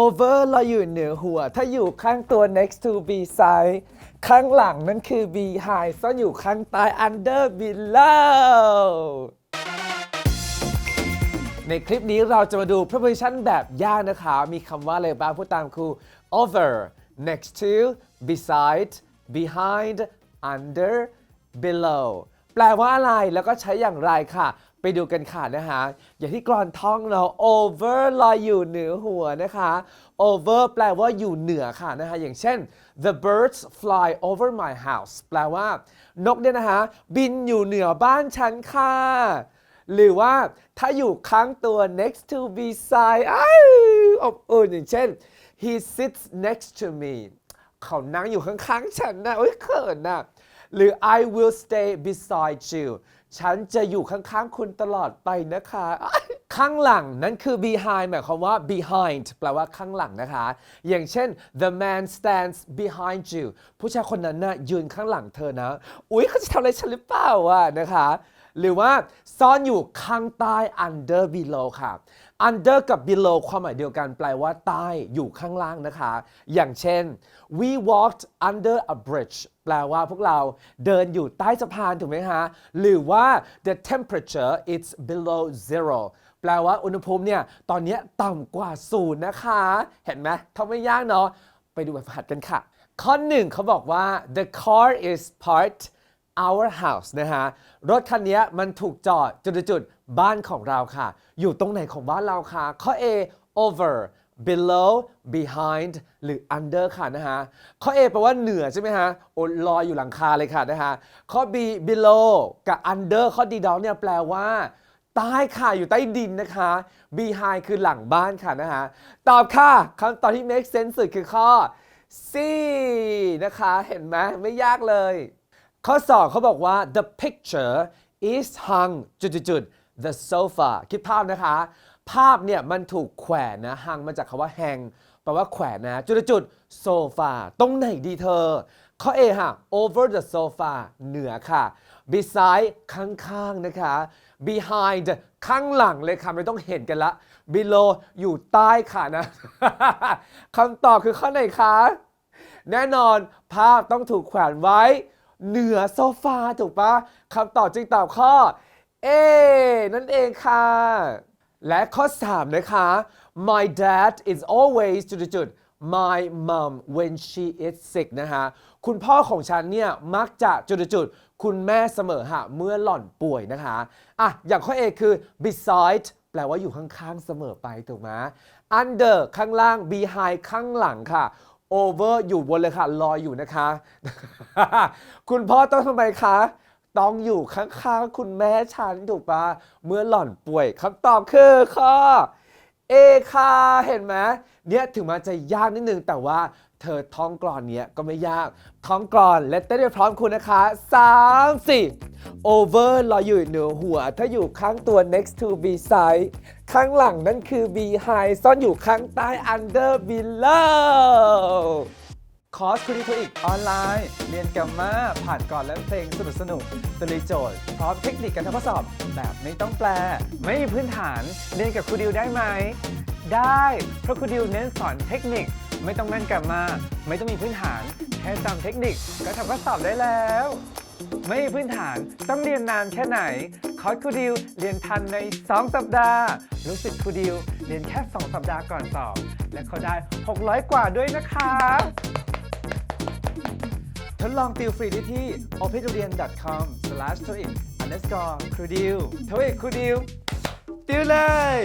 over เราอยู่เหนือหัว ถ้าอยู่ข้างตัว next to beside ข้างหลังนั่นคือ behind ซ่อนอยู่ข้างใต้ under below ในคลิปนี้เราจะมาดู preposition แบบยากนะคะ มีคำว่าอะไรบ้างพูดตามครู over next to beside behind under below แปลว่าอะไรแล้วก็ใช้อย่างไรค่ะ ไปดูกันค่ะนะคะอย่างที่กรอนท่องเนาะ over ลอยอยู่เหนือหัวนะคะ over แปลว่าอยู่เหนือค่ะนะคะอย่างเช่น the birds fly over my house แปลว่า นกเนี่ยนะคะบินอยู่เหนือบ้านฉันค่ะ หรือว่าถ้าอยู่ข้างตัว next to beside อ้ายอบอุ่นอย่างเช่น he sits next to me เขานั่งอยู่ข้างๆฉันนะโอ้ยเขินนะ หรือ I will stay beside you ฉันจะอยู่ข้างๆ คุณตลอดไปนะคะ ข้างหลังนั่นคือ behind หมายความว่า behind แปลว่าข้างหลังนะคะ อย่างเช่น the man stands behind you ผู้ชายคนนั้นนะ่ะยืนข้างหลังเธอนะ อุ๊ยเขาจะทำอะไรฉันหรือเปล่าวะนะคะ หรือว่าซ่อนอยู่ข้างใต้ under below ค่ะ under กับ below ความหมายเดียวกันแปลว่าใต้อยู่ข้างล่างนะคะ อย่างเช่น we walked under a bridge แปลว่าพวกเราเดินอยู่ใต้สะพานถูกไหมคะหรือว่า the temperature is below zero แปลว่าอุณหภูมิเนี่ย ตอนนี้ต่ำกว่าศูนย์นะคะ เห็นไหมทำไม่ยากเนาะไปดูแบบฝึกหัดกันค่ะ ข้อหนึ่งเขาบอกว่า the car is parked our house นะฮะ รถคันนี้มันถูกจอดจุดๆบ้านของเราค่ะ อยู่ตรงไหนของบ้านเราค่ะ ข้อ A over below behind หรือ under ค่ะนะฮะ ข้อ A แปลว่าเหนือใช่ไหมฮะ โอ้ลอยอยู่หลังคาเลยค่ะนะฮะ ข้อ B below กับ under ข้อ D ดอกเนี่ยแปลว่าใต้ค่ะ อยู่ใต้ดินนะคะ behind คือหลังบ้านค่ะนะฮะ ตอบค่ะคำตอบที่ make sense สุดคือข้อ C นะคะ เห็นไหมไม่ยากเลย ข้อ2เขาบอกว่า the picture is hung จุดๆ the sofa คิดภาพนะคะ ภาพเนี่ยมันถูกแขวนนะ hung มาจากคาว่า hang แปลว่าแขวนนะจุดๆๆ sofa ตรงไหนดีเธอ ข้อ A ค่ะ over the sofa เหนือค่ะ beside ข้างๆ นะคะ behind ข้างหลังเลยค่ะ ไม่ต้องเห็นกันละ below อยู่ใต้ค่ะนะ คำตอบคือข้อไหนคะ แน่นอนภาพต้องถูกแขวนไว้ เหนือโซฟาถูกปะคำตอบจึงตอบข้อ A นั่นเองค่ะ และข้อ 3 นะคะ My dad is always จุดๆ my mom when she is sick นะคะคุณพ่อของฉันเนี่ย มักจะจุดๆคุณแม่เสมอค่ะเมื่อหล่อนป่วยนะคะ อะ อย่างข้อ A คือ beside แปลว่าอยู่ข้างๆเสมอไปถูกไหม under ข้างล่าง behind ข้างหลังค่ะ over อยู่บนเลยค่ะลอยอยู่นะคะ คุณพ่อต้องทำไมคะ ต้องอยู่ข้างๆคุณแม่ฉันถูกปะเมื่อหล่อนป่วยคำตอบคือข้อเอค่ะ เห็นไหมเนี่ยถึงมันจะยากนิดนึง แต่ว่าเธอท้องกรอนเนี้ยก็ไม่ยาก ท้องกรอนและเต้นไปพร้อมคุณนะคะ 3 4 over รออยู่เหนือหัว ถ้าอยู่ข้างตัว next to beside ข้างหลังนั่นคือ behind ซ่อนอยู่ข้างใต้ under below คอร์สคุณิโทอีกออนไลน์ เรียนแกมมาผ่านก่อนและเพลงสนุกสนุกตรีโจทย์ พร้อมเทคนิคการทำข้อสอบ แบบไม่ต้องแปล ไม่มีพื้นฐาน เรียนกับครูดิวได้ไหม ได้เพราะครูดิวเน้นสอนเทคนิค ไม่ต้องแม่นแกมมาไม่ต้องมีพื้นฐาน แค่จำเทคนิคก็ทำข้อสอบได้แล้ว ไม่มีพื้นฐานต้องเรียนนานแค่ไหน คอร์สครูดิวเรียนทันใน 2 สัปดาห์ รู้สึกครูดิวเรียนแค่ 2 สัปดาห์ก่อนสอบ และเขาได้ 600 กว่าด้วยนะคะ ทดลองติวฟรีได้ที่ opeturian.com/toeic underscore ครูดิวทอีครูดิวติวเลย